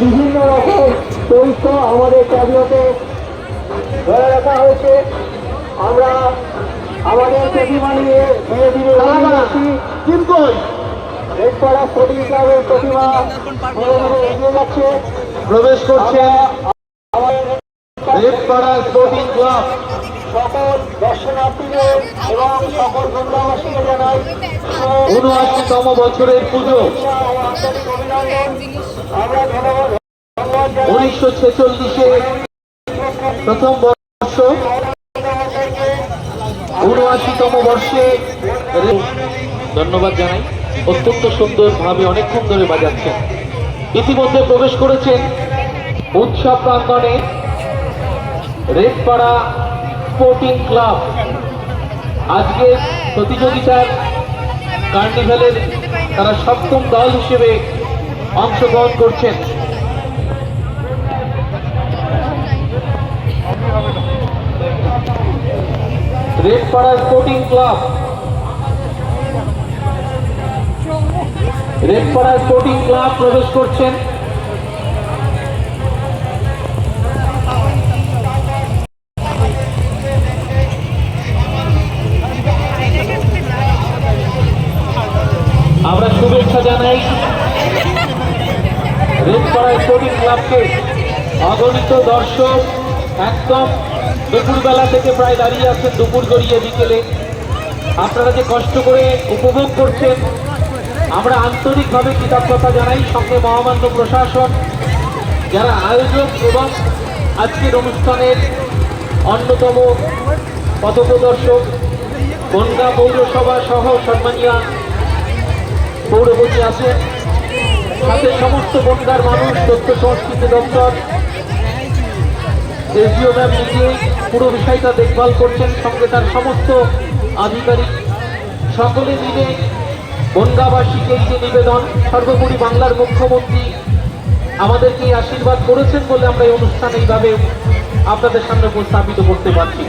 বিভিন্ন রকম তথ্য আমাদের ট্যাবলেটে ধরে রাখা হয়েছে। আমরা আমাদের প্রতিমা নিয়ে ধীরে ধীরে রেডপাড়া স্পোর্টিং ক্লাবের প্রতিমা ধীরে ধীরে এগিয়ে যাচ্ছে। প্রবেশ করছে। আমাদের রেডপাড়া স্পোর্টিং ক্লাব। সকল দর্শনার্থীদের এবং সকল জানাই উনআশিতম বছরের পুজো। উনিশশো ছেচল্লিশে প্রথম বর্ষ। উনআশিতম বর্ষে ধন্যবাদ জানাই। অত্যন্ত সুন্দরভাবে অনেকক্ষণ ধরে বাজাচ্ছেন। ইতিমধ্যে প্রবেশ করেছেন উৎসব প্রাঙ্গণে রেডপাড়া স্পোর্টিং ক্লাব আজকে প্রতিযোগিতার কার্নিভ্যালের তারা সপ্তম দল হিসেবে অংশগ্রহণ করছেন। Redpara sporting club Redpara sporting club প্রবেশ করছেন। শুভেচ্ছা দর্শক একদম দুপুরবেলা থেকে প্রায় দাঁড়িয়ে আছেন, দুপুর গড়িয়ে বিকেলে। আপনারা যে কষ্ট করে উপভোগ করছেন, আমরা আন্তরিকভাবে কৃতজ্ঞতা জানাই সঙ্গে মহামান্য প্রশাসন যারা আয়োজক এবং আজকের অনুষ্ঠানের অন্যতম পথপ্রদর্শক, বনগা পৌরসভা সহ সম্মানীয় পৌরপতি আছে। সাথে সমস্ত বনগার মানুষ, তথ্য সংস্কৃতি দপ্তর, এসডিও ম্যাম নিজেই পুরো বিষয়টা দেখভাল করছেন। সঙ্গে তার সমস্ত আধিকারিক সকলে মিলে বনগাবাসীকে এই যে নিবেদন, সর্বোপরি বাংলার মুখ্যমন্ত্রী আমাদেরকে আশীর্বাদ করেছেন বলে আমরা এই অনুষ্ঠান এইভাবে আপনাদের সামনে উপস্থাপিত করতে পারছি।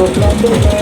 আমার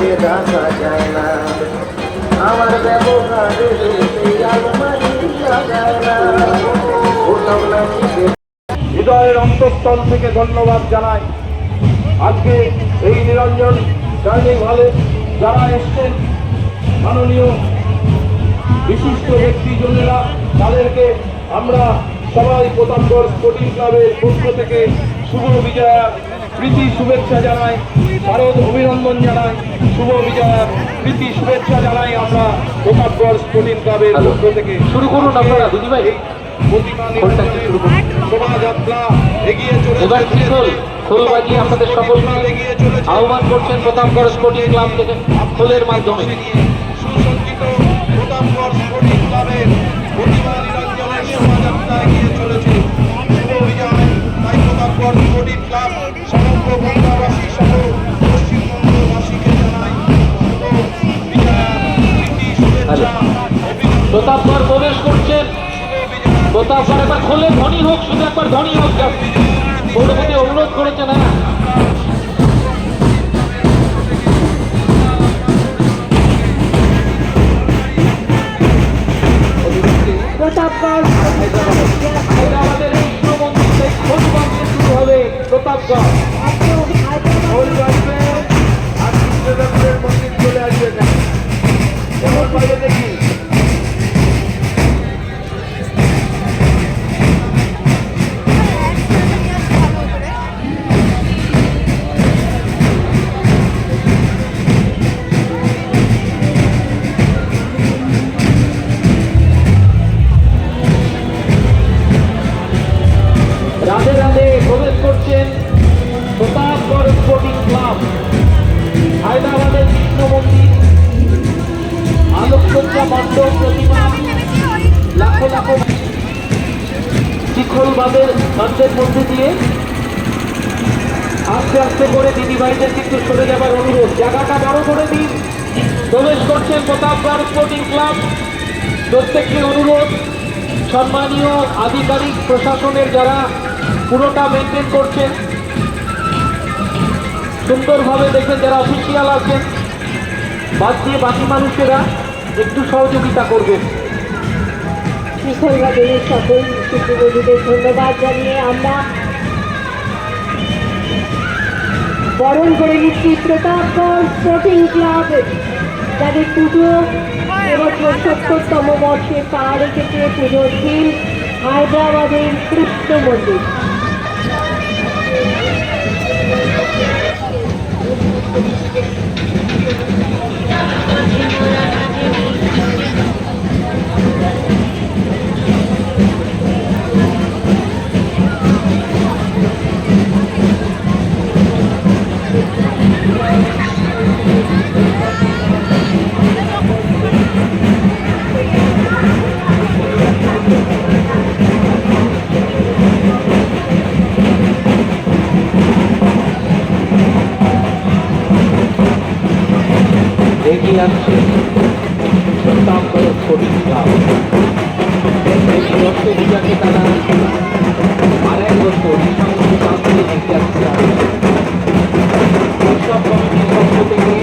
দেখা যায় না আমার হৃদয়ের অন্তঃস্থল থেকে ধন্যবাদ জানাই। আজকে এই নিরঞ্জন ডাইনিং হলে যারা এসছেন, মাননীয় বিশিষ্ট ব্যক্তিজনেরা, তাদেরকে আমরা সবাই প্রতাপগড় স্পোর্টিং ক্লাবের পক্ষ থেকে শুভ বিজয়া প্রীতি শুভেচ্ছা জানাই ভারত অভিনন্দন জানাই শুভ বিজয়া প্রীতি শুভেচ্ছা জানাই আমরা প্রতাপগড় স্পোর্টিং ক্লাবের পক্ষ থেকে। শুরু করুন আপনারা, শুরু করুন। শোভাযাত্রা এগিয়ে চলেছে। এবার ত্রিশোল খোল বাজিয়ে আপনাদের সকলকে আহ্বান করছেন প্রতাপগড় স্পোর্টিং ক্লাব থেকে। খোলের মাধ্যমে। সুসজ্জিত প্রতাপগড় স্পোর্টিং ক্লাবের অভিনন্দন প্রতাপগড় প্রবেশ করছেন প্রতাপগড় একবার খোলে, ধনী হোক, শুধু একবার ধনী হোক পৌরপতি অনুরোধ করেছে না প্রতাপগড় বাদের বাদের মধ্যে দিয়ে আস্তে আস্তে করে দিদি বাড়িতে কিন্তু সরে যাবার অনুরোধ। জায়গাটা বড় করে দিন। প্রবেশ করছেন প্রতাপগড় স্পোর্টিং ক্লাব। প্রত্যেককে অনুরোধ। সম্মানীয় আধিকারিক, প্রশাসনের যারা পুরোটা মেনটেন করছেন, সুন্দরভাবে দেখেন যারা অফিসিয়াল আছেন, বাদ দিয়ে বাকি মানুষেরা একটু সহযোগিতা করবেন। শিখলবাদের সকল শিক্ষকদের ধন্যবাদ জানিয়ে আমরা বরণ করে নিচ্ছি প্রতাপগড় স্পোর্টিং ক্লাব যাদের পুজো এবছর সত্তরতম বর্ষে পা রেখেছে পুজোর দিন হায়দ্রাবাদের কৃষ্ণ মন্দির। এগিয়ে আসছে প্রতাপগড় স্পোর্টিং ক্লাব এই দর্শক পূজাকে তারা আর এক বছর নিঃসঙ্গ কাজ দিয়ে দেখতে আসছে উৎসব কমিটির পক্ষ থেকে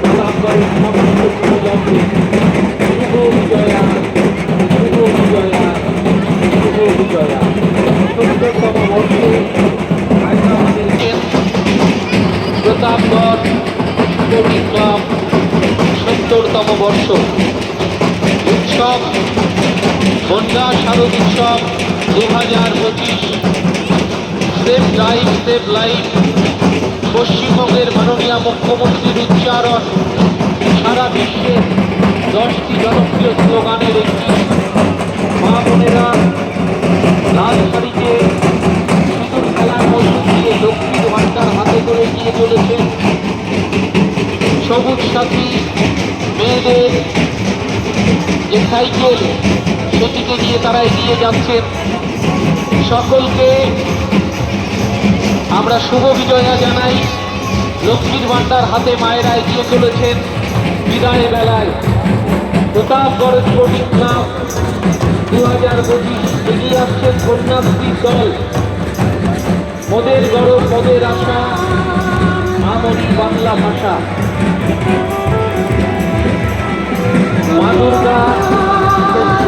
প্রতাপগড়ের সমস্ত যুবককে শুভ বিজয়া শুভ বিজয়া শুভ বিজয়া সত্তরতম বর্ষে হায়দ্রাবাদের প্রতাপগড় স্পোর্টিং ক্লাব সত্তরতম বর্ষ। উৎসব বন্যা শারদ উৎসব দু হাজার পঁচিশ সেভ লাইফ সেভ লাইফ পশ্চিমবঙ্গের মাননীয় মুখ্যমন্ত্রীর সাইকেল সেটিকে নিয়ে তারা এগিয়ে যাচ্ছেন। সকলকে আমরা শুভ বিজয়া জানাই। লক্ষ্মীর ভান্ডার হাতে মায়েরা এগিয়ে চলেছেন বিদায় বেলায়। প্রতাপগড় স্পোর্টিং ক্লাব দু হাজার পঁচিশ এগিয়ে আসছেন কন্যাশ্রীর দল। মোদের গরব মোদের আশা। আমরি বাংলা ভাষা। মা Thank you.